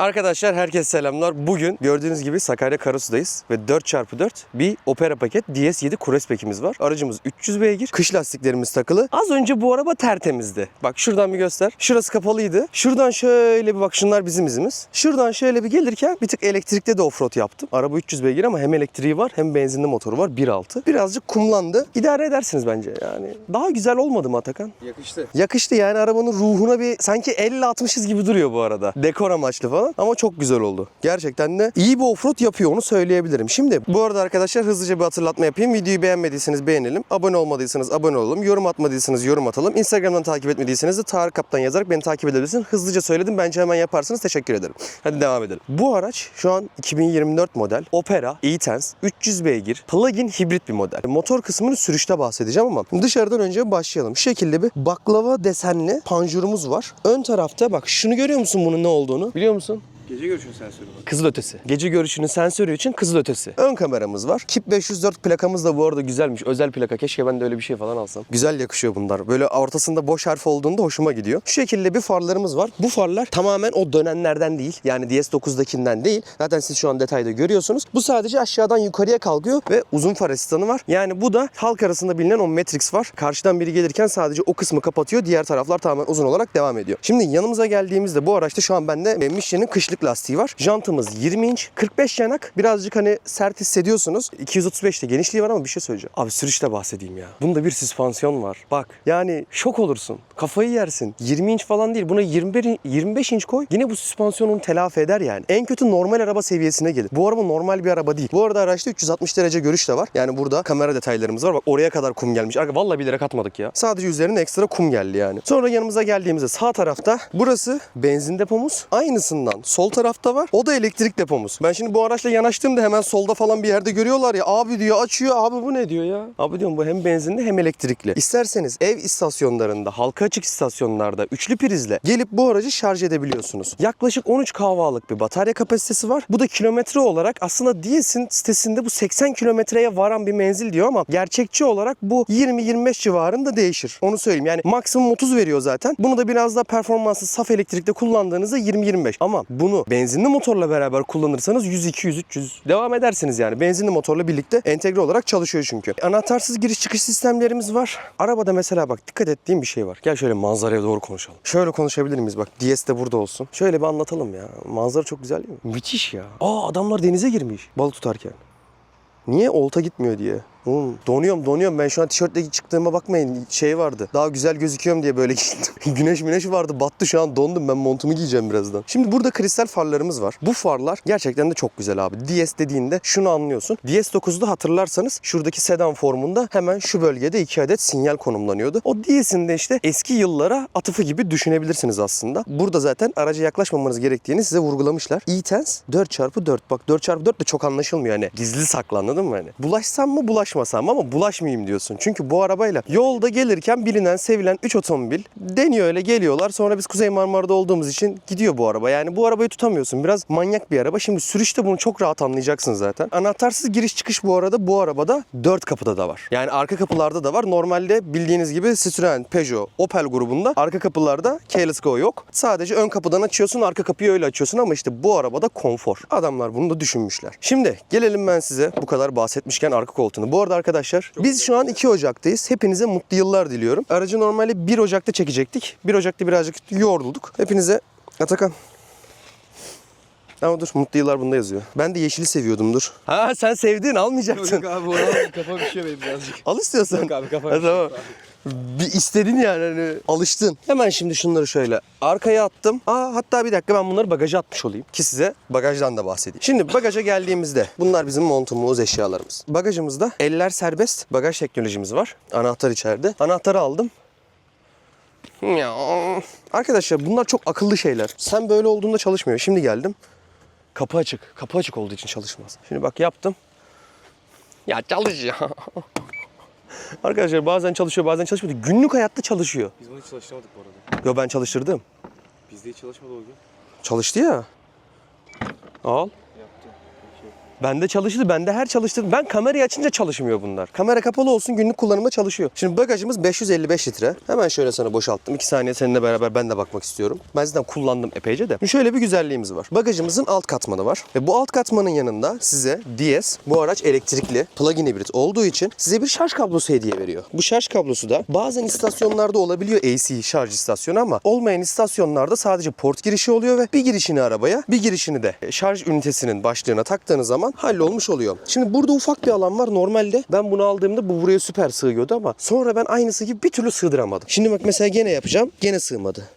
Arkadaşlar herkese selamlar. Bugün gördüğünüz gibi Sakarya Karasu'dayız ve 4x4 bir Opera paket DS7 Kurespek'imiz var. Aracımız 300 beygir. Kış lastiklerimiz takılı. Az önce bu araba tertemizdi. Bak şuradan bir göster. Şurası kapalıydı. Şuradan şöyle bir bak şunlar bizim izimiz. Şuradan şöyle bir gelirken bir tık elektrikte de offroad yaptım. Araba 300 beygir ama hem elektriği var hem benzinli motoru var 1.6. Birazcık kumlandı. İdare edersiniz bence yani. Daha güzel olmadı mı Atakan? Yakıştı. Yakıştı yani arabanın ruhuna bir sanki 50-60'ız gibi duruyor bu arada. Dekor amaçlı falan ama çok güzel oldu. Gerçekten de iyi bir offroad yapıyor onu söyleyebilirim. Şimdi bu arada arkadaşlar hızlıca bir hatırlatma yapayım. Videoyu beğenmediyseniz beğenelim. Abone olmadıysanız abone olalım. Yorum atmadıysanız yorum atalım. Instagram'dan takip etmediyseniz de Tarık Kaptan yazarak beni takip edebilirsiniz. Hızlıca söyledim. Bence hemen yaparsınız. Teşekkür ederim. Hadi devam edelim. Bu araç şu an 2024 model Opera e-Tense 300 beygir plug-in hibrit bir model. Motor kısmını sürüşte bahsedeceğim ama dışarıdan önce başlayalım. Şu şekilde bir baklava desenli panjurumuz var. Ön tarafta bak şunu görüyor musun bunun ne olduğunu? Biliyor musun? Gece görüşün sensörü var. Kızıl ötesi. Gece görüşünün sensörü için kızıl ötesi. Ön kameramız var. Kip 504 plakamız da bu arada güzelmiş. Özel plaka. Keşke ben de öyle bir şey falan alsam. Güzel yakışıyor bunlar. Böyle ortasında boş harf olduğunda hoşuma gidiyor. Şu şekilde bir farlarımız var. Bu farlar tamamen o dönenlerden değil. Yani DS9'dakinden değil. Zaten siz şu an detayda görüyorsunuz. Bu sadece aşağıdan yukarıya kalkıyor ve uzun far asistanı var. Yani bu da halk arasında bilinen o Matrix var. Karşıdan biri gelirken sadece o kısmı kapatıyor. Diğer taraflar tamamen uzun olarak devam ediyor. Şimdi yanımıza geldiğimizde bu araçta şu an bende Michelin'in kışlık lastiği var. Jantımız 20 inç, 45 yanak. Birazcık hani sert hissediyorsunuz. 235'te genişliği var ama bir şey söyleyeceğim. Abi sürüşte bahsedeyim ya. Bunda bir süspansiyon var. Bak yani şok olursun. Kafayı yersin. 20 inç falan değil. Buna 21, 25 inç koy. Yine bu süspansiyon onu telafi eder yani. En kötü normal araba seviyesine gelir. Bu araba normal bir araba değil. Bu arada araçta 360 derece görüş de var. Yani burada kamera detaylarımız var. Bak oraya kadar kum gelmiş. Arka vallahi bilerek atmadık ya. Sadece üzerine ekstra kum geldi yani. Sonra yanımıza geldiğimizde sağ tarafta burası benzin depomuz. Aynısından sol tarafta var. O da elektrik depomuz. Ben şimdi bu araçla yanaştığımda hemen solda falan bir yerde görüyorlar ya. Abi diyor açıyor. Abi bu ne diyor ya? Abi diyorum bu hem benzinli hem elektrikli. İsterseniz ev istasyonlarında, halka açık istasyonlarda üçlü prizle gelip bu aracı şarj edebiliyorsunuz. Yaklaşık 13 kahvalık bir batarya kapasitesi var. Bu da kilometre olarak aslında Dies'in sitesinde bu 80 kilometreye varan bir menzil diyor ama gerçekçi olarak bu 20-25 civarında değişir. Onu söyleyeyim. Yani maksimum 30 veriyor zaten. Bunu da biraz daha performanslı saf elektrikte kullandığınızda 20-25. Ama bunu benzinli motorla beraber kullanırsanız 100-200-300 devam edersiniz yani. Benzinli motorla birlikte entegre olarak çalışıyor çünkü. Anahtarsız giriş çıkış sistemlerimiz var. Arabada mesela bak dikkat ettiğim bir şey var. Gel şöyle manzaraya doğru konuşalım. Şöyle konuşabilir miyiz? Bak DS de burada olsun. Şöyle bir anlatalım ya. Manzara çok güzel değil mi? Müthiş ya. Aa adamlar denize girmiş balık tutarken. Niye olta gitmiyor diye. Oğlum donuyorum donuyorum ben şu an tişörtle çıktığıma bakmayın şey vardı. Daha güzel gözüküyorum diye böyle gittim. güneş güneş vardı battı şu an dondum ben montumu giyeceğim birazdan. Şimdi burada kristal farlarımız var. Bu farlar gerçekten de çok güzel abi. DS dediğinde şunu anlıyorsun. DS9'da hatırlarsanız şuradaki sedan formunda hemen şu bölgede iki adet sinyal konumlanıyordu. O DS'in de işte eski yıllara atıfı gibi düşünebilirsiniz aslında. Burada zaten araca yaklaşmamanız gerektiğini size vurgulamışlar. E-Tense 4x4 bak 4x4 de çok anlaşılmıyor hani gizli saklı anladın mı hani? Bulaşsam mı bulaşmasam ama bulaşmayayım diyorsun. Çünkü bu arabayla yolda gelirken bilinen sevilen 3 otomobil deniyor öyle geliyorlar. Sonra biz Kuzey Marmara'da olduğumuz için gidiyor bu araba. Yani bu arabayı tutamıyorsun. Biraz manyak bir araba. Şimdi sürüşte bunu çok rahat anlayacaksın zaten. Anahtarsız giriş çıkış bu arada bu arabada 4 kapıda da var. Yani arka kapılarda da var. Normalde bildiğiniz gibi Citroen, Peugeot, Opel grubunda arka kapılarda keyless go yok. Sadece ön kapıdan açıyorsun, arka kapıyı öyle açıyorsun ama işte bu arabada konfor. Adamlar bunu da düşünmüşler. Şimdi gelelim ben size bu kadar bahsetmişken arka koltuğunu. Bu arada arkadaşlar biz şu an 2 Ocak'tayız. Hepinize mutlu yıllar diliyorum. Aracı normalde 1 Ocak'ta çekecektik. 1 Ocak'ta birazcık yorulduk. Hepinize Atakan ama dur mutlu yıllar bunda yazıyor. Ben de yeşili seviyordum dur. Ha sen sevdin almayacaksın. Yok abi oralar kafa bir şey benim birazcık. Al istiyorsan. Yok abi kafa bir şey. tamam. Bir istedin yani hani alıştın. Hemen şimdi şunları şöyle arkaya attım. Aa hatta bir dakika ben bunları bagaja atmış olayım ki size bagajdan da bahsedeyim. Şimdi bagaja geldiğimizde bunlar bizim montumuz, eşyalarımız. Bagajımızda eller serbest bagaj teknolojimiz var. Anahtar içeride. Anahtarı aldım. Ya. Arkadaşlar bunlar çok akıllı şeyler. Sen böyle olduğunda çalışmıyor. Şimdi geldim. Kapı açık. Kapı açık olduğu için çalışmaz. Şimdi bak yaptım. Ya çalış ya. Arkadaşlar bazen çalışıyor bazen çalışmıyor. Günlük hayatta çalışıyor. Biz bunu hiç çalıştırmadık bu arada. Yo ben çalıştırdım. Bizde hiç çalışmadı o gün. Çalıştı ya. Al. Bende çalıştı. Bende her çalıştırdım. Ben kamerayı açınca çalışmıyor bunlar. Kamera kapalı olsun günlük kullanımda çalışıyor. Şimdi bagajımız 555 litre. Hemen şöyle sana boşalttım. 2 saniye seninle beraber ben de bakmak istiyorum. Ben zaten kullandım epeyce de. Şimdi şöyle bir güzelliğimiz var. Bagajımızın alt katmanı var. Ve bu alt katmanın yanında size DS, bu araç elektrikli, plug-in hibrit olduğu için size bir şarj kablosu hediye veriyor. Bu şarj kablosu da bazen istasyonlarda olabiliyor AC şarj istasyonu ama olmayan istasyonlarda sadece port girişi oluyor ve bir girişini arabaya, bir girişini de şarj ünitesinin başlığına taktığınız zaman hallolmuş oluyor. Şimdi burada ufak bir alan var. Normalde ben bunu aldığımda bu buraya süper sığıyordu ama sonra ben aynısı gibi bir türlü sığdıramadım. Şimdi bak mesela gene yapacağım. Gene sığmadı.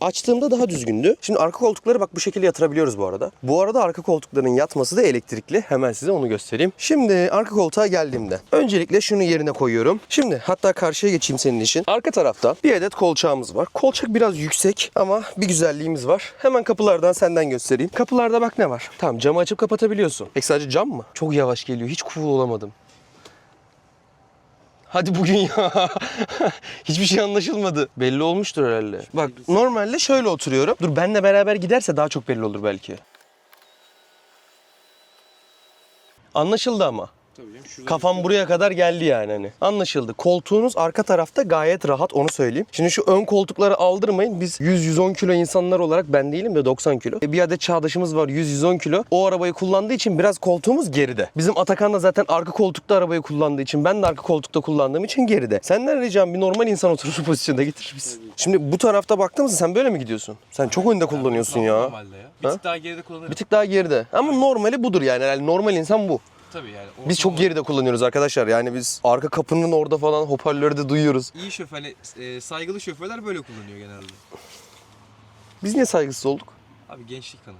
Açtığımda daha düzgündü. Şimdi arka koltukları bak bu şekilde yatırabiliyoruz bu arada. Bu arada arka koltukların yatması da elektrikli. Hemen size onu göstereyim. Şimdi arka koltuğa geldiğimde öncelikle şunu yerine koyuyorum. Şimdi hatta karşıya geçeyim senin için. Arka tarafta bir adet kolçağımız var. Kolçak biraz yüksek ama bir güzelliğimiz var. Hemen kapılardan senden göstereyim. Kapılarda bak ne var. Tamam camı açıp kapatabiliyorsun. Peki sadece cam mı? Çok yavaş geliyor. Hiç cool olamadım. Hadi bugün ya. Hiçbir şey anlaşılmadı. Belli olmuştur herhalde. Bak normalde şöyle oturuyorum. Dur benle beraber giderse daha çok belli olur belki. Anlaşıldı ama. Tabii canım şurada Kafam buraya kadar geldi yani hani. Anlaşıldı. Koltuğunuz arka tarafta gayet rahat onu söyleyeyim. Şimdi şu ön koltukları aldırmayın. Biz 100-110 kilo insanlar olarak ben değilim de 90 kilo. E, Bir adet çağdaşımız var 100-110 kilo. O arabayı kullandığı için biraz koltuğumuz geride. Bizim Atakan da zaten arka koltukta arabayı kullandığı için ben de arka koltukta kullandığım için geride. Senden ricam bir normal insan oturur pozisyonda getirir misin? Şimdi bu tarafta baktığımızda sen böyle mi gidiyorsun? Sen çok önde kullanıyorsun ya. Normalde ya. Bir tık daha geride kullanırım. Bir tık daha geride. Ama normali budur yani. yani normal insan bu. Tabii yani. Biz çok geride kullanıyoruz arkadaşlar. Yani biz arka kapının orada falan hoparlörü de duyuyoruz. İyi şoför, hani e, saygılı şoförler böyle kullanıyor genelde. Biz niye saygısız olduk? Abi gençlik kanı.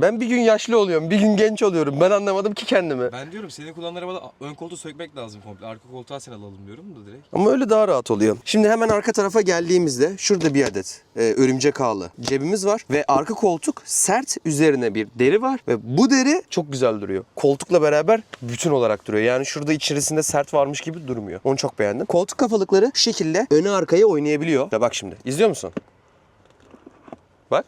Ben bir gün yaşlı oluyorum, bir gün genç oluyorum. Ben anlamadım ki kendimi. Ben diyorum senin kullandığın arabada ön koltuğu sökmek lazım komple. Arka koltuğa sen alalım diyorum da direkt. Ama öyle daha rahat oluyor. Şimdi hemen arka tarafa geldiğimizde şurada bir adet e, örümcek ağlı cebimiz var ve arka koltuk sert üzerine bir deri var ve bu deri çok güzel duruyor. Koltukla beraber bütün olarak duruyor. Yani şurada içerisinde sert varmış gibi durmuyor. Onu çok beğendim. Koltuk kafalıkları şu şekilde öne arkaya oynayabiliyor. Ve bak şimdi izliyor musun? Bak.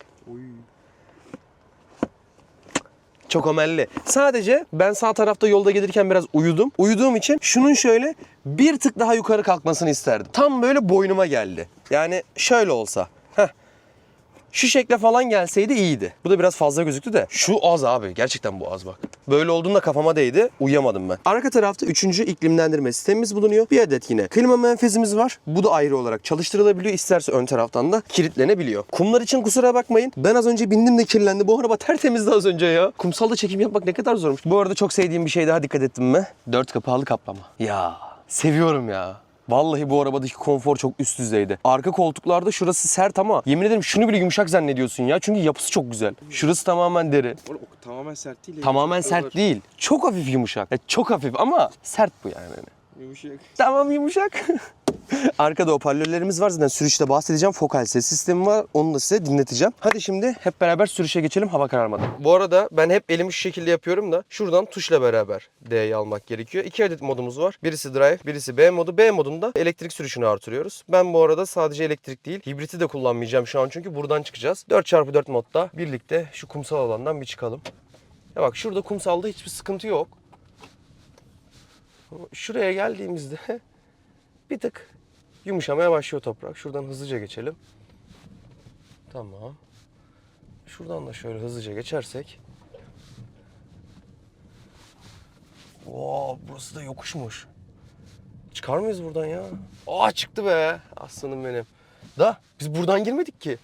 Çok amelli. Sadece ben sağ tarafta yolda gelirken biraz uyudum. Uyuduğum için şunun şöyle bir tık daha yukarı kalkmasını isterdim. Tam böyle boynuma geldi. Yani şöyle olsa. Şu şekle falan gelseydi iyiydi. Bu da biraz fazla gözüktü de. Şu az abi. Gerçekten bu az bak. Böyle olduğunda kafama değdi. Uyuyamadım ben. Arka tarafta üçüncü iklimlendirme sistemimiz bulunuyor. Bir adet yine klima menfezimiz var. Bu da ayrı olarak çalıştırılabiliyor. İsterse ön taraftan da kilitlenebiliyor. Kumlar için kusura bakmayın. Ben az önce bindim de kirlendi. Bu araba tertemizdi az önce ya. Kumsalda çekim yapmak ne kadar zormuş. Bu arada çok sevdiğim bir şey daha dikkat ettim mi? Dört kapağlı kaplama. Ya seviyorum ya. Vallahi bu arabadaki konfor çok üst düzeyde. Arka koltuklarda şurası sert ama yemin ederim şunu bile yumuşak zannediyorsun ya. Çünkü yapısı çok güzel. Şurası tamamen deri. O tamamen sert değil. Tamamen sert var. değil. Çok hafif yumuşak. Ya çok hafif ama sert bu yani. Yumuşak. Tamam yumuşak. Arkada hoparlörlerimiz var zaten sürüşte bahsedeceğim. Fokal ses sistemi var. Onu da size dinleteceğim. Hadi şimdi hep beraber sürüşe geçelim hava kararmadan. Bu arada ben hep elimi şu şekilde yapıyorum da şuradan tuşla beraber D'yi almak gerekiyor. İki adet modumuz var. Birisi drive, birisi B modu. B modunda elektrik sürüşünü artırıyoruz. Ben bu arada sadece elektrik değil, hibriti de kullanmayacağım şu an çünkü buradan çıkacağız. 4x4 modda birlikte şu kumsal alandan bir çıkalım. Ya bak şurada kumsalda hiçbir sıkıntı yok. Şuraya geldiğimizde bir tık yumuşamaya başlıyor toprak. Şuradan hızlıca geçelim. Tamam. Şuradan da şöyle hızlıca geçersek. Oo, burası da yokuşmuş. Çıkar mıyız buradan ya? Aa çıktı be. Aslanım benim. Da biz buradan girmedik ki.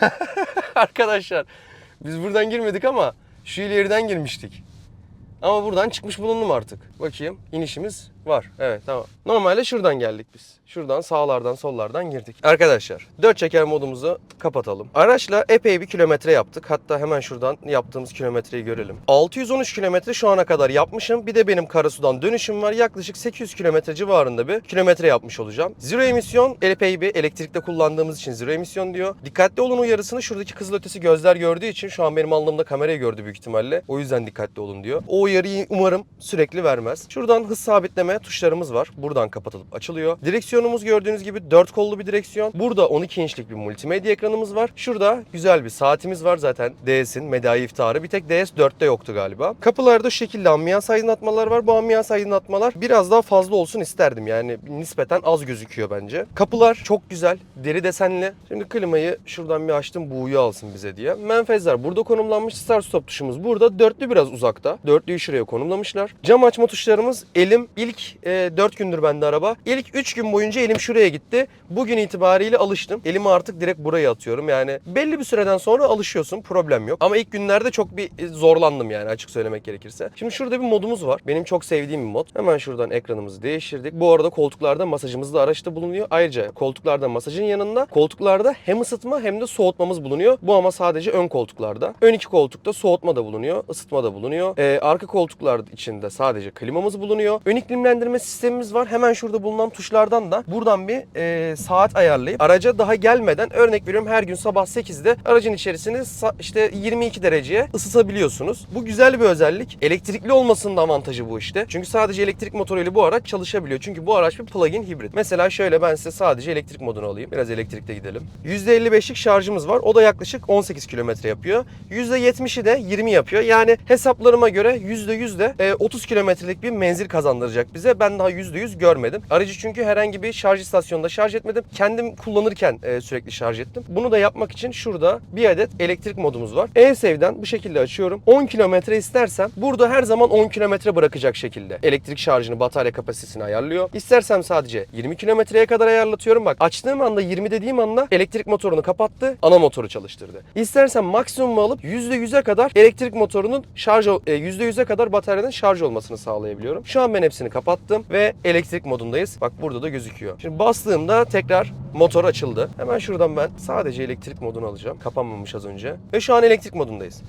Arkadaşlar biz buradan girmedik ama şu ileriden girmiştik. Ama buradan çıkmış bulundum artık. Bakayım inişimiz var. Evet tamam. Normalde şuradan geldik biz. Şuradan sağlardan sollardan girdik. Arkadaşlar dört çeker modumuzu kapatalım. Araçla epey bir kilometre yaptık. Hatta hemen şuradan yaptığımız kilometreyi görelim. 613 kilometre şu ana kadar yapmışım. Bir de benim Karasu'dan dönüşüm var. Yaklaşık 800 kilometre civarında bir kilometre yapmış olacağım. Zero emisyon epey bir elektrikte kullandığımız için zero emisyon diyor. Dikkatli olun uyarısını şuradaki kızılötesi gözler gördüğü için şu an benim alnımda kamerayı gördü büyük ihtimalle. O yüzden dikkatli olun diyor. O uyarıyı umarım sürekli vermez. Şuradan hız sabitleme tuşlarımız var. Buradan kapatılıp açılıyor. Direksiyonumuz gördüğünüz gibi 4 kollu bir direksiyon. Burada 12 inçlik bir multimedya ekranımız var. Şurada güzel bir saatimiz var zaten. DS'in medai iftarı. Bir tek DS 4'te yoktu galiba. Kapılarda şu şekilde ambiyans aydınlatmalar var. Bu ambiyans aydınlatmalar biraz daha fazla olsun isterdim. Yani nispeten az gözüküyor bence. Kapılar çok güzel. Deri desenli. Şimdi klimayı şuradan bir açtım buğuyu alsın bize diye. Menfezler burada konumlanmış. Start stop tuşumuz burada. Dörtlü biraz uzakta. Dörtlüyü şuraya konumlamışlar. Cam açma tuşlarımız elim ilk e, 4 gündür bende araba. İlk 3 gün boyunca elim şuraya gitti. Bugün itibariyle alıştım. Elimi artık direkt buraya atıyorum. Yani belli bir süreden sonra alışıyorsun. Problem yok. Ama ilk günlerde çok bir e, zorlandım yani açık söylemek gerekirse. Şimdi şurada bir modumuz var. Benim çok sevdiğim bir mod. Hemen şuradan ekranımızı değiştirdik. Bu arada koltuklarda masajımız da araçta bulunuyor. Ayrıca koltuklarda masajın yanında koltuklarda hem ısıtma hem de soğutmamız bulunuyor. Bu ama sadece ön koltuklarda. Ön iki koltukta soğutma da bulunuyor, ısıtma da bulunuyor. Ee, arka koltuklar içinde sadece klimamız bulunuyor. Ön iklimlendirme sistemimiz var. Hemen şurada bulunan tuşlardan da buradan bir e, saat ayarlayıp araca daha gelmeden örnek veriyorum her gün sabah 8'de aracın içerisini işte 22 dereceye ısıtabiliyorsunuz. Bu güzel bir özellik. Elektrikli olmasının da avantajı bu işte. Çünkü sadece elektrik motoruyla bu araç çalışabiliyor. Çünkü bu araç bir plug-in hibrit. Mesela şöyle ben size sadece elektrik modunu alayım. Biraz elektrikte gidelim. %55'lik şarjımız var. O da yaklaşık 18 kilometre yapıyor. %70'i de 20 yapıyor. Yani hesaplarıma göre %100 de e, 30 kilometrelik bir menzil kazandıracak bize. Ben daha %100 görmedim. Aracı çünkü herhangi bir şarj istasyonunda şarj etmedim. Kendim kullanırken e, sürekli şarj ettim. Bunu da yapmak için şurada bir adet elektrik modumuz var. E-Save'den bu şekilde açıyorum. 10 kilometre istersem burada her zaman 10 kilometre bırakacak şekilde. Elektrik şarjını, batarya kapasitesini ayarlıyor. İstersem sadece 20 kilometreye kadar ayarlatıyorum. Bak açtığım anda 20 dediğim anda elektrik motorunu kapattı. Ana motoru çalıştırdı. İstersem maksimumu alıp %100'e kadar elektrik motorunun şarj ol- e, %100'e kadar bataryanın şarj olmasını sağlayabiliyorum. Şu an ben hepsini kapattım ve elektrik modundayız. Bak burada da gözüküyor. Şimdi bastığımda tekrar motor açıldı. Hemen şuradan ben sadece elektrik modunu alacağım. Kapanmamış az önce. Ve şu an elektrik modundayız.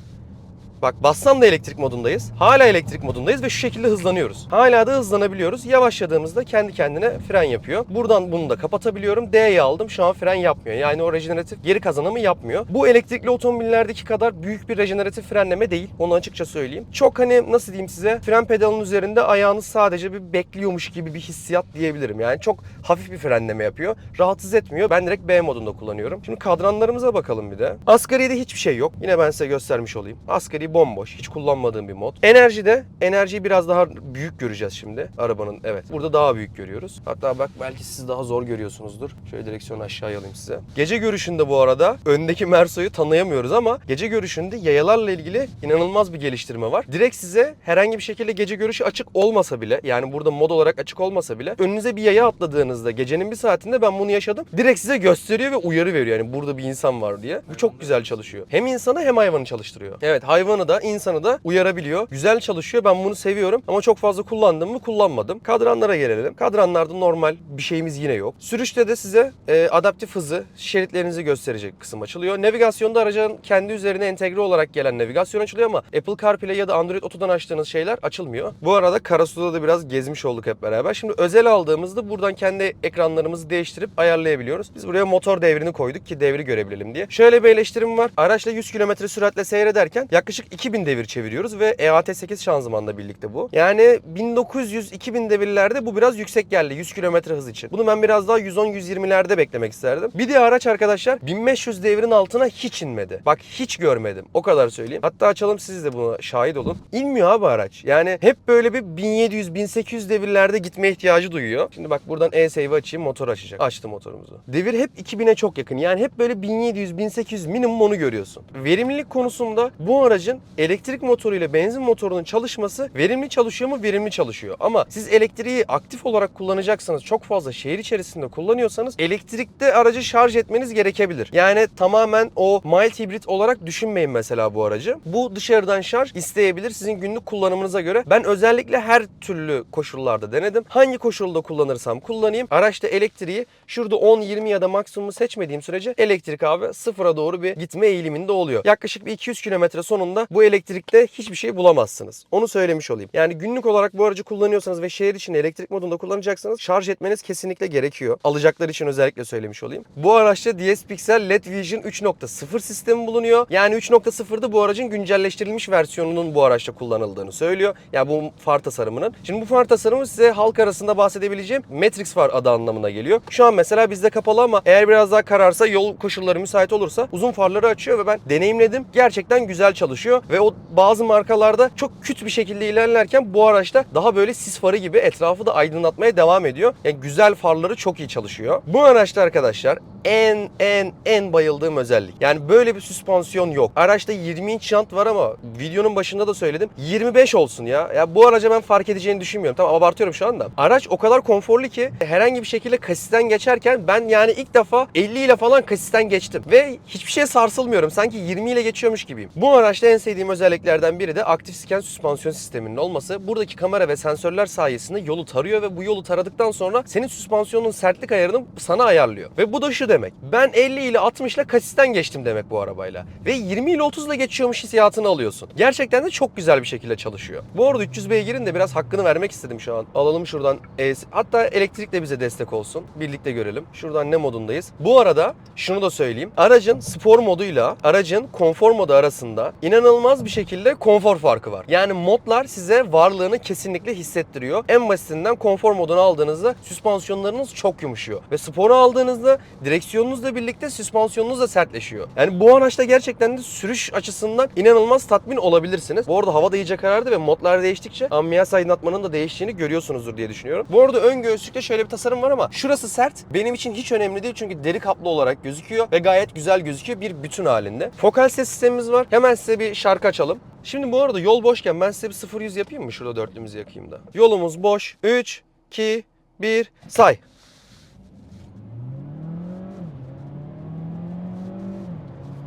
Bak bassam da elektrik modundayız. Hala elektrik modundayız ve şu şekilde hızlanıyoruz. Hala da hızlanabiliyoruz. Yavaşladığımızda kendi kendine fren yapıyor. Buradan bunu da kapatabiliyorum. D'yi aldım. Şu an fren yapmıyor. Yani o rejeneratif geri kazanımı yapmıyor. Bu elektrikli otomobillerdeki kadar büyük bir rejeneratif frenleme değil. Onu açıkça söyleyeyim. Çok hani nasıl diyeyim size fren pedalının üzerinde ayağınız sadece bir bekliyormuş gibi bir hissiyat diyebilirim. Yani çok hafif bir frenleme yapıyor. Rahatsız etmiyor. Ben direkt B modunda kullanıyorum. Şimdi kadranlarımıza bakalım bir de. Asgari'de hiçbir şey yok. Yine ben size göstermiş olayım. Asgari bomboş. Hiç kullanmadığım bir mod. Enerjide enerjiyi biraz daha büyük göreceğiz şimdi. Arabanın evet. Burada daha büyük görüyoruz. Hatta bak belki siz daha zor görüyorsunuzdur. Şöyle direksiyonu aşağıya alayım size. Gece görüşünde bu arada öndeki Merso'yu tanıyamıyoruz ama gece görüşünde yayalarla ilgili inanılmaz bir geliştirme var. Direkt size herhangi bir şekilde gece görüşü açık olmasa bile yani burada mod olarak açık olmasa bile önünüze bir yaya atladığınızda gecenin bir saatinde ben bunu yaşadım. Direkt size gösteriyor ve uyarı veriyor. Yani burada bir insan var diye. Bu çok güzel çalışıyor. Hem insanı hem hayvanı çalıştırıyor. Evet hayvanı da insanı da uyarabiliyor. Güzel çalışıyor. Ben bunu seviyorum ama çok fazla kullandım mı kullanmadım. Kadranlara gelelim. Kadranlarda normal bir şeyimiz yine yok. Sürüşte de size e, adaptif hızı, şeritlerinizi gösterecek kısım açılıyor. Navigasyonda aracın kendi üzerine entegre olarak gelen navigasyon açılıyor ama Apple CarPlay ya da Android Auto'dan açtığınız şeyler açılmıyor. Bu arada Karasu'da da biraz gezmiş olduk hep beraber. Şimdi özel aldığımızda buradan kendi ekranlarımızı değiştirip ayarlayabiliyoruz. Biz buraya motor devrini koyduk ki devri görebilelim diye. Şöyle bir eleştirim var. Araçla 100 km süratle seyrederken yaklaşık 2000 devir çeviriyoruz ve E EAT8 şanzımanla birlikte bu. Yani 1900-2000 devirlerde bu biraz yüksek geldi 100 km hız için. Bunu ben biraz daha 110-120'lerde beklemek isterdim. Bir de araç arkadaşlar 1500 devrin altına hiç inmedi. Bak hiç görmedim. O kadar söyleyeyim. Hatta açalım siz de buna şahit olun. İnmiyor abi araç. Yani hep böyle bir 1700-1800 devirlerde gitme ihtiyacı duyuyor. Şimdi bak buradan e-save açayım motor açacak. Açtı motorumuzu. Devir hep 2000'e çok yakın. Yani hep böyle 1700-1800 minimum onu görüyorsun. Verimlilik konusunda bu aracın elektrik motoru ile benzin motorunun çalışması verimli çalışıyor mu? Verimli çalışıyor. Ama siz elektriği aktif olarak kullanacaksanız çok fazla şehir içerisinde kullanıyorsanız elektrikte aracı şarj etmeniz gerekebilir. Yani tamamen o mild hibrit olarak düşünmeyin mesela bu aracı. Bu dışarıdan şarj isteyebilir sizin günlük kullanımınıza göre. Ben özellikle her türlü koşullarda denedim. Hangi koşulda kullanırsam kullanayım. Araçta elektriği şurada 10-20 ya da maksimumu seçmediğim sürece elektrik abi sıfıra doğru bir gitme eğiliminde oluyor. Yaklaşık bir 200 kilometre sonunda arabada bu elektrikte hiçbir şey bulamazsınız. Onu söylemiş olayım. Yani günlük olarak bu aracı kullanıyorsanız ve şehir içinde elektrik modunda kullanacaksanız şarj etmeniz kesinlikle gerekiyor. Alacaklar için özellikle söylemiş olayım. Bu araçta DS Pixel LED Vision 3.0 sistemi bulunuyor. Yani 3.0'da bu aracın güncelleştirilmiş versiyonunun bu araçta kullanıldığını söylüyor. Yani bu far tasarımının. Şimdi bu far tasarımı size halk arasında bahsedebileceğim Matrix far adı anlamına geliyor. Şu an mesela bizde kapalı ama eğer biraz daha kararsa yol koşulları müsait olursa uzun farları açıyor ve ben deneyimledim. Gerçekten güzel çalışıyor ve o bazı markalarda çok küt bir şekilde ilerlerken bu araçta daha böyle sis farı gibi etrafı da aydınlatmaya devam ediyor. Yani güzel farları çok iyi çalışıyor. Bu araçta arkadaşlar en en en bayıldığım özellik. Yani böyle bir süspansiyon yok. Araçta 20 inç jant var ama videonun başında da söyledim. 25 olsun ya. Ya bu araca ben fark edeceğini düşünmüyorum. Tamam abartıyorum şu anda. Araç o kadar konforlu ki herhangi bir şekilde kasisten geçerken ben yani ilk defa 50 ile falan kasisten geçtim. Ve hiçbir şeye sarsılmıyorum. Sanki 20 ile geçiyormuş gibiyim. Bu araçta en sevdiğim özelliklerden biri de aktif sken süspansiyon sisteminin olması. Buradaki kamera ve sensörler sayesinde yolu tarıyor ve bu yolu taradıktan sonra senin süspansiyonun sertlik ayarını sana ayarlıyor. Ve bu da şu demek. Ben 50 ile 60 ile kasisten geçtim demek bu arabayla. Ve 20 ile 30 ile geçiyormuş hissiyatını alıyorsun. Gerçekten de çok güzel bir şekilde çalışıyor. Bu arada 300 beygirin de biraz hakkını vermek istedim şu an. Alalım şuradan. E, hatta elektrik de bize destek olsun. Birlikte görelim. Şuradan ne modundayız? Bu arada şunu da söyleyeyim. Aracın spor moduyla aracın konfor modu arasında inanılmaz bir şekilde konfor farkı var. Yani modlar size varlığını kesinlikle hissettiriyor. En basitinden konfor modunu aldığınızda süspansiyonlarınız çok yumuşuyor. Ve sporu aldığınızda direksiyonunuzla birlikte süspansiyonunuz da sertleşiyor. Yani bu araçta gerçekten de sürüş açısından inanılmaz tatmin olabilirsiniz. Bu arada hava da iyice karardı ve modlar değiştikçe ambiyans aydınlatmanın da değiştiğini görüyorsunuzdur diye düşünüyorum. Bu arada ön göğüslükte şöyle bir tasarım var ama şurası sert. Benim için hiç önemli değil çünkü deri kaplı olarak gözüküyor ve gayet güzel gözüküyor bir bütün halinde. Fokal ses sistemimiz var. Hemen size bir şarkı açalım. Şimdi bu arada yol boşken ben size bir 0-100 yapayım mı? Şurada dörtlümüzü yakayım da. Yolumuz boş. 3, 2, 1, say.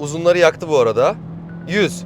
Uzunları yaktı bu arada. 100.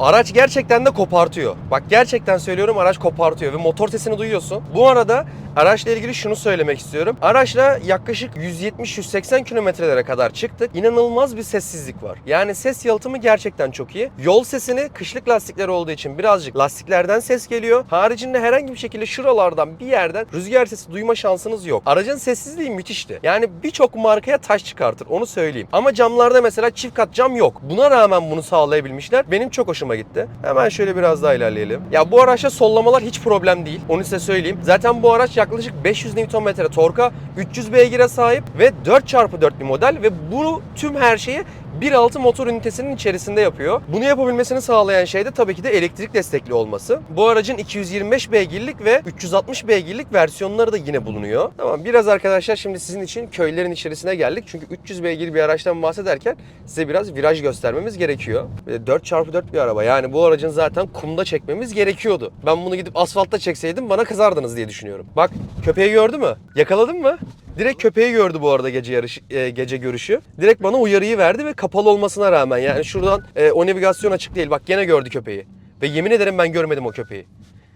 Araç gerçekten de kopartıyor. Bak gerçekten söylüyorum araç kopartıyor ve motor sesini duyuyorsun. Bu arada araçla ilgili şunu söylemek istiyorum. Araçla yaklaşık 170-180 kilometrelere kadar çıktık. İnanılmaz bir sessizlik var. Yani ses yalıtımı gerçekten çok iyi. Yol sesini kışlık lastikler olduğu için birazcık lastiklerden ses geliyor. Haricinde herhangi bir şekilde şuralardan bir yerden rüzgar sesi duyma şansınız yok. Aracın sessizliği müthişti. Yani birçok markaya taş çıkartır onu söyleyeyim. Ama camlarda mesela çift kat cam yok. Buna rağmen bunu sağlayabilmişler. Benim çok hoşuma gitti. Hemen şöyle biraz daha ilerleyelim. Ya bu araçta sollamalar hiç problem değil. Onu size söyleyeyim. Zaten bu araç yaklaşık 500 Nm torka, 300 beygire sahip ve 4x4 bir model ve bu tüm her şeyi 1.6 motor ünitesinin içerisinde yapıyor. Bunu yapabilmesini sağlayan şey de tabii ki de elektrik destekli olması. Bu aracın 225 beygirlik ve 360 beygirlik versiyonları da yine bulunuyor. Tamam biraz arkadaşlar şimdi sizin için köylerin içerisine geldik. Çünkü 300 beygir bir araçtan bahsederken size biraz viraj göstermemiz gerekiyor. Ve 4x4 bir araba yani bu aracın zaten kumda çekmemiz gerekiyordu. Ben bunu gidip asfaltta çekseydim bana kızardınız diye düşünüyorum. Bak köpeği gördü mü? Yakaladın mı? Direkt köpeği gördü bu arada gece yarış e, gece görüşü. Direkt bana uyarıyı verdi ve kapalı olmasına rağmen yani şuradan e, o navigasyon açık değil. Bak gene gördü köpeği. Ve yemin ederim ben görmedim o köpeği.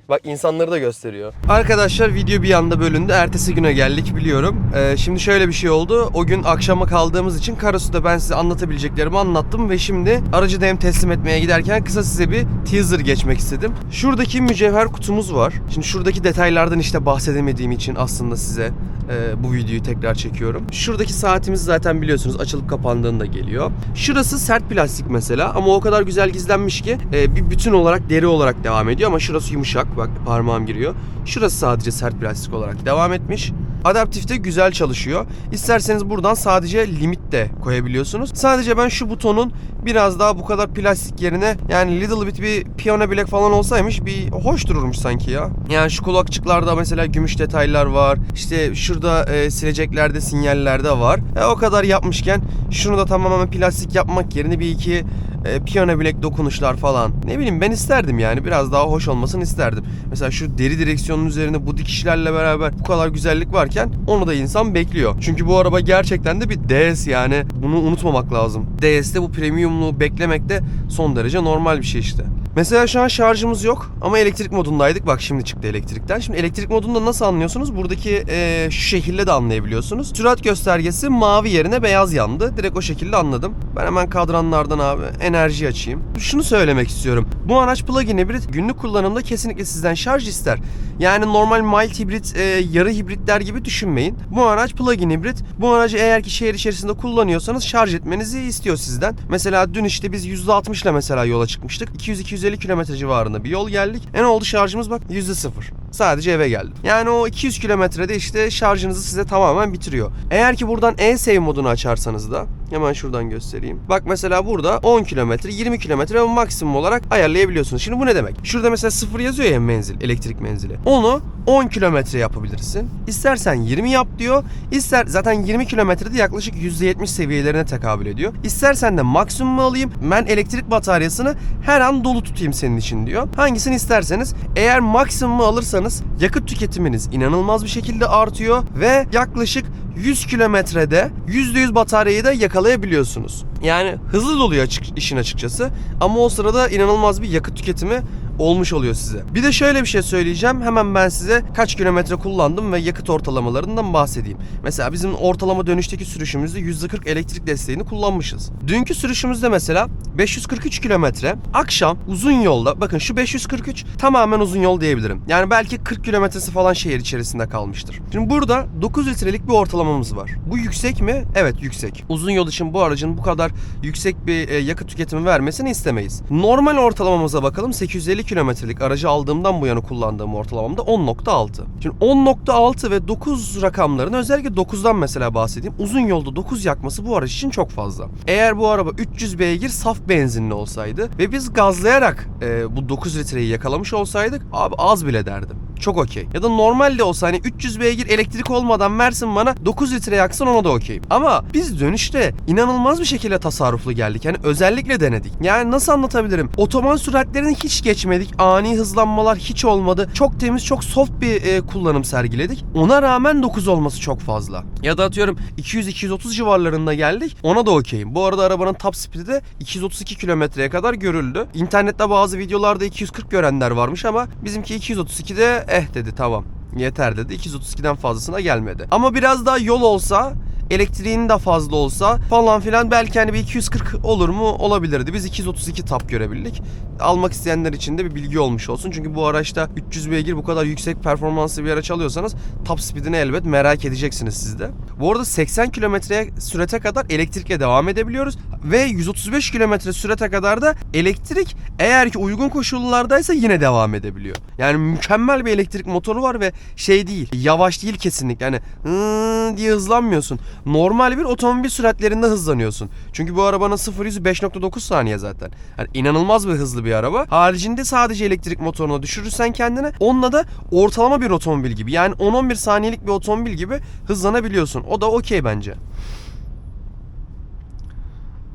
Bak insanları da gösteriyor. Arkadaşlar video bir anda bölündü. Ertesi güne geldik biliyorum. Ee, şimdi şöyle bir şey oldu. O gün akşama kaldığımız için Karasu'da ben size anlatabileceklerimi anlattım ve şimdi aracı da hem teslim etmeye giderken kısa size bir teaser geçmek istedim. Şuradaki mücevher kutumuz var. Şimdi şuradaki detaylardan işte bahsedemediğim için aslında size e, bu videoyu tekrar çekiyorum. Şuradaki saatimiz zaten biliyorsunuz açılıp kapandığında geliyor. Şurası sert plastik mesela ama o kadar güzel gizlenmiş ki e, bir bütün olarak deri olarak devam ediyor ama şurası yumuşak. Bak parmağım giriyor. Şurası sadece sert plastik olarak devam etmiş. Adaptifte güzel çalışıyor. İsterseniz buradan sadece limit de koyabiliyorsunuz. Sadece ben şu butonun biraz daha bu kadar plastik yerine yani little bit bir piyano bilek falan olsaymış bir hoş dururmuş sanki ya. Yani şu kulakçıklarda mesela gümüş detaylar var. İşte şurada e, sileceklerde sinyaller de var. E, o kadar yapmışken şunu da tamamen plastik yapmak yerine bir iki e, piyano bilek dokunuşlar falan. Ne bileyim ben isterdim yani biraz daha hoş olmasını isterdim. Mesela şu deri direksiyonun üzerine bu dikişlerle beraber bu kadar güzellik varken onu da insan bekliyor. Çünkü bu araba gerçekten de bir DS yani bunu unutmamak lazım. DS'de bu premiumluğu beklemek de son derece normal bir şey işte. Mesela şu an şarjımız yok ama elektrik modundaydık. Bak şimdi çıktı elektrikten. Şimdi elektrik modunda nasıl anlıyorsunuz? Buradaki e, şu şekilde de anlayabiliyorsunuz. Sürat göstergesi mavi yerine beyaz yandı. Direkt o şekilde anladım. Ben hemen kadranlardan abi enerji açayım. Şunu söylemek istiyorum. Bu araç plug-in hibrit günlük kullanımda kesinlikle sizden şarj ister. Yani normal mild hibrit, e, yarı hibritler gibi düşünmeyin. Bu araç plug-in hibrit. Bu aracı eğer ki şehir içerisinde kullanıyorsanız şarj etmenizi istiyor sizden. Mesela dün işte biz %60 ile mesela yola çıkmıştık. 200-250 kilometre civarında bir yol geldik. En oldu şarjımız bak %0. Sadece eve geldim. Yani o 200 kilometrede işte şarjınızı size tamamen bitiriyor. Eğer ki buradan e-save modunu açarsanız da hemen şuradan göstereyim. Bak mesela burada 10 kilometre, 20 kilometre maksimum olarak ayarlayabiliyorsunuz. Şimdi bu ne demek? Şurada mesela 0 yazıyor ya menzil, elektrik menzili. Onu 10 kilometre yapabilirsin. İstersen 20 yap diyor. İster zaten 20 kilometrede yaklaşık %70 seviyelerine tekabül ediyor. İstersen de maksimum alayım. Ben elektrik bataryasını her an dolu tutayım senin için diyor. Hangisini isterseniz eğer maksimumu alırsanız yakıt tüketiminiz inanılmaz bir şekilde artıyor ve yaklaşık 100 kilometrede %100 bataryayı da yakalayabiliyorsunuz. Yani hızlı doluyor açık, işin açıkçası ama o sırada inanılmaz bir yakıt tüketimi olmuş oluyor size. Bir de şöyle bir şey söyleyeceğim. Hemen ben size kaç kilometre kullandım ve yakıt ortalamalarından bahsedeyim. Mesela bizim ortalama dönüşteki sürüşümüzde %40 elektrik desteğini kullanmışız. Dünkü sürüşümüzde mesela 543 kilometre akşam uzun yolda bakın şu 543 tamamen uzun yol diyebilirim. Yani belki 40 kilometresi falan şehir içerisinde kalmıştır. Şimdi burada 9 litrelik bir ortalamamız var. Bu yüksek mi? Evet yüksek. Uzun yol için bu aracın bu kadar yüksek bir e, yakıt tüketimi vermesini istemeyiz. Normal ortalamamıza bakalım. 850 kilometrelik aracı aldığımdan bu yana kullandığım ortalamamda 10.6. Şimdi 10.6 ve 9 rakamların özellikle 9'dan mesela bahsedeyim. Uzun yolda 9 yakması bu araç için çok fazla. Eğer bu araba 300 beygir saf benzinli olsaydı ve biz gazlayarak e, bu 9 litreyi yakalamış olsaydık abi az bile derdim. Çok okey. Ya da normalde olsa hani 300 beygir elektrik olmadan versin bana 9 litre yaksın ona da okeyim. Ama biz dönüşte inanılmaz bir şekilde tasarruflu geldik. Yani özellikle denedik. Yani nasıl anlatabilirim? Otoban süratlerini hiç geçmedik. Ani hızlanmalar hiç olmadı. Çok temiz, çok soft bir e, kullanım sergiledik. Ona rağmen 9 olması çok fazla. Ya da atıyorum 200-230 civarlarında geldik. Ona da okeyim. Bu arada arabanın top speed'i de 232 kilometreye kadar görüldü. İnternette bazı videolarda 240 görenler varmış ama bizimki 232'de eh dedi tamam. Yeter dedi. 232'den fazlasına gelmedi. Ama biraz daha yol olsa elektriğin de fazla olsa falan filan belki hani bir 240 olur mu olabilirdi. Biz 232 tap görebildik. Almak isteyenler için de bir bilgi olmuş olsun. Çünkü bu araçta 300 beygir bu kadar yüksek performanslı bir araç alıyorsanız top speedini elbet merak edeceksiniz siz de. Bu arada 80 kilometreye sürete kadar elektrikle devam edebiliyoruz ve 135 kilometre sürete kadar da elektrik eğer ki uygun koşullardaysa yine devam edebiliyor. Yani mükemmel bir elektrik motoru var ve şey değil, yavaş değil kesinlikle. "Hıı" diye hızlanmıyorsun. Normal bir otomobil süratlerinde hızlanıyorsun. Çünkü bu arabanın 0 100'ü 5.9 saniye zaten. Yani inanılmaz bir hızlı bir araba. Haricinde sadece elektrik motoruna düşürürsen kendine onunla da ortalama bir otomobil gibi yani 10-11 saniyelik bir otomobil gibi hızlanabiliyorsun. O da okey bence.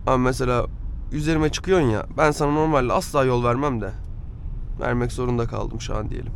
Ama mesela üzerime çıkıyorsun ya ben sana normalde asla yol vermem de vermek zorunda kaldım şu an diyelim.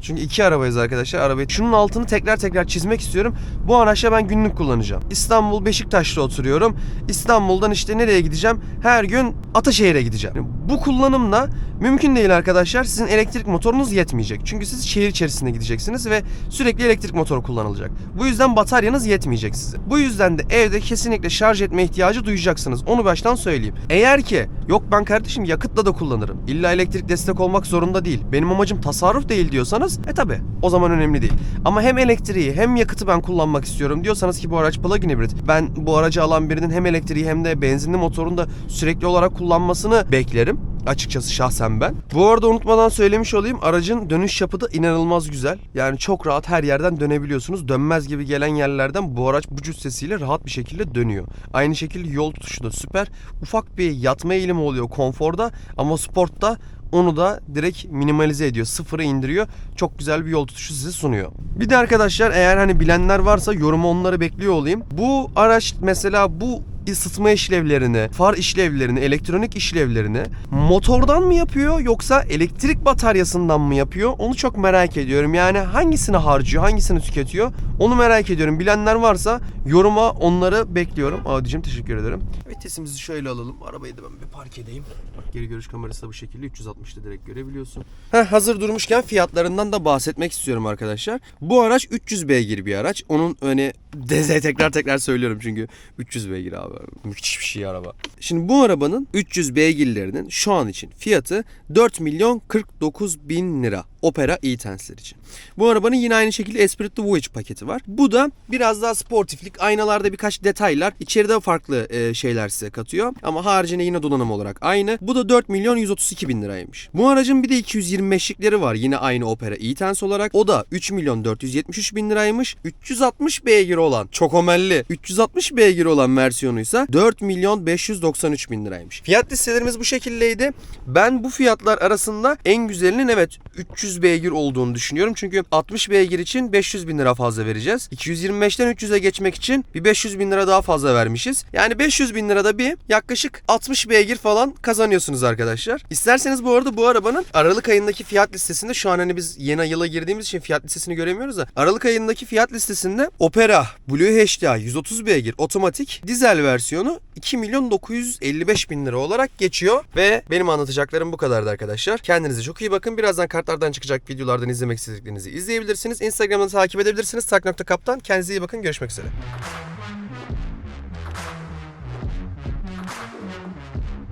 Çünkü iki arabayız arkadaşlar. Arabayı şunun altını tekrar tekrar çizmek istiyorum. Bu araçla ben günlük kullanacağım. İstanbul Beşiktaş'ta oturuyorum. İstanbul'dan işte nereye gideceğim? Her gün Ataşehir'e gideceğim. Bu kullanımla mümkün değil arkadaşlar. Sizin elektrik motorunuz yetmeyecek. Çünkü siz şehir içerisinde gideceksiniz ve sürekli elektrik motoru kullanılacak. Bu yüzden bataryanız yetmeyecek size. Bu yüzden de evde kesinlikle şarj etme ihtiyacı duyacaksınız. Onu baştan söyleyeyim. Eğer ki yok ben kardeşim yakıtla da kullanırım. İlla elektrik destek olmak zorunda değil. Benim amacım tasarruf değil diyorsanız e tabi o zaman önemli değil. Ama hem elektriği hem yakıtı ben kullanmak istiyorum diyorsanız ki bu araç plug-in hibrit. Ben bu aracı alan birinin hem elektriği hem de benzinli motorunu da sürekli olarak kullanmasını beklerim. Açıkçası şahsen ben. Bu arada unutmadan söylemiş olayım aracın dönüş yapı da inanılmaz güzel. Yani çok rahat her yerden dönebiliyorsunuz. Dönmez gibi gelen yerlerden bu araç bu cüssesiyle rahat bir şekilde dönüyor. Aynı şekilde yol tutuşu da süper. Ufak bir yatma eğilimi oluyor konforda ama sportta onu da direkt minimalize ediyor. Sıfıra indiriyor. Çok güzel bir yol tutuşu size sunuyor. Bir de arkadaşlar eğer hani bilenler varsa yorumu onları bekliyor olayım. Bu araç mesela bu ısıtma işlevlerini, far işlevlerini, elektronik işlevlerini motordan mı yapıyor yoksa elektrik bataryasından mı yapıyor? Onu çok merak ediyorum. Yani hangisini harcıyor, hangisini tüketiyor? Onu merak ediyorum. Bilenler varsa yoruma onları bekliyorum. Adicim teşekkür ederim. Vitesimizi şöyle alalım. Arabayı da ben bir park edeyim. Bak geri görüş kamerası da bu şekilde 360'da direkt görebiliyorsun. Heh, hazır durmuşken fiyatlarından da bahsetmek istiyorum arkadaşlar. Bu araç 300 beygir bir araç. Onun hani deze tekrar tekrar söylüyorum çünkü 300 beygir abi. Müthiş bir şey araba. Şimdi bu arabanın 300 beygirlerinin şu an için fiyatı 4 milyon 49 bin lira. Opera e-Tense'ler için. Bu arabanın yine aynı şekilde Esprit Voyage paketi var. Bu da biraz daha sportiflik. Aynalarda birkaç detaylar. içeride farklı e, şeyler size katıyor. Ama haricinde yine donanım olarak aynı. Bu da 4 milyon 132 bin liraymış. Bu aracın bir de 225'likleri var. Yine aynı Opera e-Tense olarak. O da 3 milyon 473 bin liraymış. 360 beygir olan çok omelli 360 beygir olan versiyonuysa 4 milyon 593 bin liraymış. Fiyat listelerimiz bu şekildeydi. Ben bu fiyatlar arasında en güzelinin evet 300 beygir olduğunu düşünüyorum. Çünkü 60 beygir için 500 bin lira fazla vereceğiz. 225'ten 300'e geçmek için bir 500 bin lira daha fazla vermişiz. Yani 500 bin lirada bir yaklaşık 60 beygir falan kazanıyorsunuz arkadaşlar. İsterseniz bu arada bu arabanın Aralık ayındaki fiyat listesinde şu an hani biz yeni yıla girdiğimiz için fiyat listesini göremiyoruz da Aralık ayındaki fiyat listesinde Opera Blue HDI 130 beygir otomatik dizel versiyonu 2 milyon 955 bin lira olarak geçiyor ve benim anlatacaklarım bu kadardı arkadaşlar. Kendinize çok iyi bakın. Birazdan kartlardan çıkacak videolardan izlemek istediklerinizi izleyebilirsiniz. Instagram'dan takip edebilirsiniz. Tak.kaptan. Kendinize iyi bakın. Görüşmek üzere.